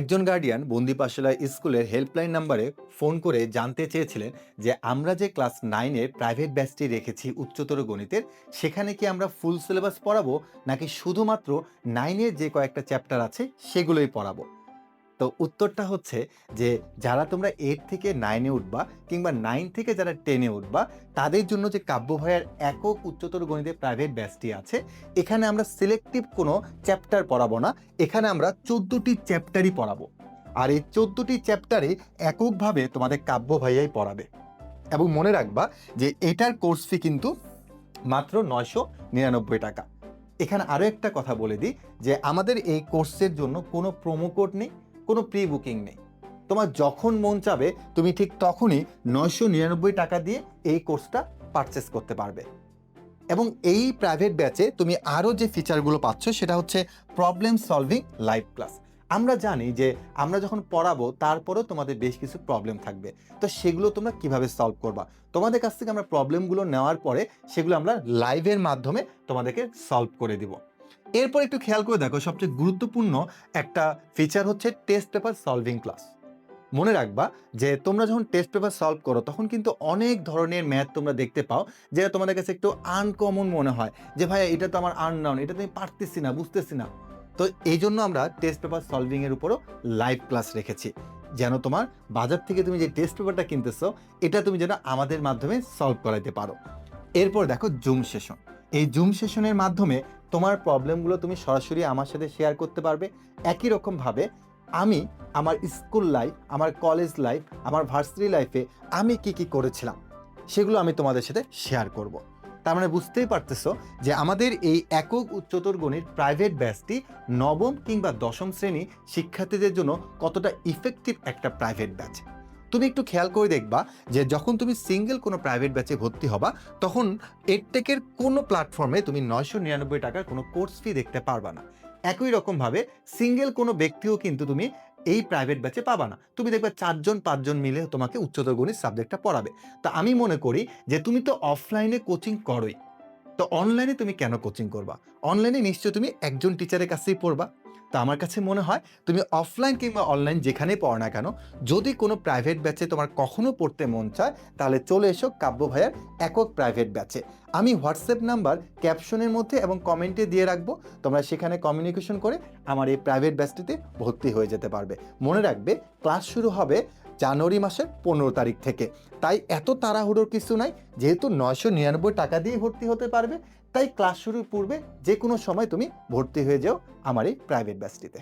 একজন গার্ডিয়ান বন্দিপাশালা স্কুলের হেল্পলাইন নাম্বারে ফোন করে জানতে চেয়েছিলেন যে, আমরা যে ক্লাস নাইনের প্রাইভেট ব্যাচটি রেখেছি উচ্চতর গণিতের, সেখানে কি আমরা ফুল সিলেবাস পড়াবো? নাকি শুধুমাত্র নাইনের যে কয়েকটা চ্যাপ্টার আছে, সেগুলোই পড়াবো? তো উত্তরটা হচ্ছে যে যারা তোমরা এইট থেকে নাইনে উঠবা কিংবা নাইন থেকে যারা টেনে উঠবা, তাদের জন্য যে কাব্য ভাইয়ার একক উচ্চতর গণিতের প্রাইভেট ব্যাচটি আছে, এখানে আমরা সিলেক্টিভ কোনো চ্যাপ্টার পড়াবো না, এখানে আমরা চোদ্দোটি চ্যাপ্টারই পড়াবো। আর এই চোদ্দোটি চ্যাপ্টারে এককভাবে তোমাদের কাব্য ভাইয়াই পড়াবে। এবং মনে রাখবা যে এটার কোর্স ফি কিন্তু মাত্র নয়শো নিরানব্বই টাকা। এখানে আরও একটা কথা বলে দিই যে আমাদের এই কোর্সের জন্য কোনো প্রোমো কোড নেই কোনো প্রি বুকিং নেই। তোমার যখন মন চাবে, তুমি ঠিক তখনই নয়শো নিরানব্বই টাকা দিয়ে এই কোর্সটা পারচেস করতে পারবে। এবং এই প্রাইভেট ব্যাচে তুমি আরও যে ফিচারগুলো পাচ্ছ, সেটা হচ্ছে প্রবলেম সলভিং লাইভ ক্লাস আমরা জানি যে আমরা যখন পড়াবো, তারপরেও তোমাদের বেশ কিছু প্রবলেম থাকবে। তো সেগুলো তোমরা কীভাবে সলভ করবা? তোমাদের কাছ থেকে আমরা প্রবলেমগুলো নেওয়ার পরে, সেগুলো আমরা লাইভের মাধ্যমে তোমাদেরকে সলভ করে দিব। এরপর একটু খেয়াল করে দেখো, সবচেয়ে গুরুত্বপূর্ণ একটা ফিচার হচ্ছে টেস্ট পেপার সলভিং ক্লাস মনে রাখবা যে তোমরা যখন টেস্ট পেপার সলভ করো, তখন কিন্তু অনেক ধরনের ম্যাথ তোমরা দেখতে পাও, যেটা তোমাদের কাছে একটু আনকমন মনে হয়। যে ভাই এটা তো আমার আননাউন এটা তো আমি পারতেছি না, বুঝতেছি না। তো এই জন্য আমরা টেস্ট পেপার সলভিংয়ের উপরও লাইভ ক্লাস রেখেছি। যেন তোমার বাজার থেকে তুমি যে টেস্ট পেপারটা কিনতেছো, এটা তুমি যেন আমাদের মাধ্যমে সলভ করাইতে পারো। এরপর দেখো জুম সেশন এই জুম সেশনের মাধ্যমে তোমার প্রবলেমগুলো তুমি সরাসরি আমার সাথে শেয়ার করতে পারবে। একই রকমভাবে আমি আমার স্কুল লাইফ আমার কলেজ লাইফ আমার ভার্সিটি লাইফে আমি কি কি করেছিলাম, সেগুলো আমি তোমাদের সাথে শেয়ার করব। তার মানে বুঝতেই পারতেছো যে আমাদের এই একক উচ্চতর গণিত প্রাইভেট ব্যাচটি নবম কিংবা দশম শ্রেণি শিক্ষার্থীদের জন্য কতটা ইফেক্টিভ একটা প্রাইভেট ব্যাচ তুমি একটু খেয়াল করে দেখবা যে যখন তুমি সিঙ্গেল কোনো প্রাইভেট ব্যাচে ভর্তি হবা, তখন এডটেকের কোনো প্ল্যাটফর্মে তুমি নয়শো নিরানব্বই টাকার কোনো কোর্স ফি দেখতে পারবা না। একই রকমভাবে সিঙ্গেল কোনো ব্যক্তিও কিন্তু তুমি এই প্রাইভেট ব্যাচে পাবা না। তুমি দেখবে চারজন, পাঁচজন মিলে তোমাকে উচ্চতর গণিত সাবজেক্টটা পড়াবে। তা আমি মনে করি যে তুমি তো অফলাইনে কোচিং করোই। তো অনলাইনে তুমি কেন কোচিং করবা? অনলাইনে নিশ্চয়ই তুমি একজন টিচারের কাছেই পড়বা। তো আমার কাছে মনে হয় তুমি অফলাইন কিংবা অনলাইন যেখানেই পড়ো না কেন, যদি কোনো প্রাইভেট ব্যাচে তোমার কখনো পড়তে মন চায়, তাহলে চলে এসো কাব্য ভাইয়ার একক প্রাইভেট ব্যাচে আমি হোয়াটসঅ্যাপ নাম্বার ক্যাপশনের মধ্যে এবং কমেন্টে দিয়ে রাখব, তোমরা সেখানে কমিউনিকেশন করে আমার এই প্রাইভেট ব্যাচটিতে ভর্তি হয়ে যেতে পারবে। মনে রাখবে ক্লাস শুরু হবে জানুয়ারি মাসের পনেরো তারিখ থেকে। তাই এত তাড়াহুড়োর কিছু নাই, যেহেতু নয়শো নিরানব্বই টাকা দিয়ে ভর্তি হতে পারবে, তাই ক্লাস শুরুর পূর্বে যে কোনো সময় তুমি ভর্তি হয়ে যাও আমার এই প্রাইভেট ব্যাচটিতে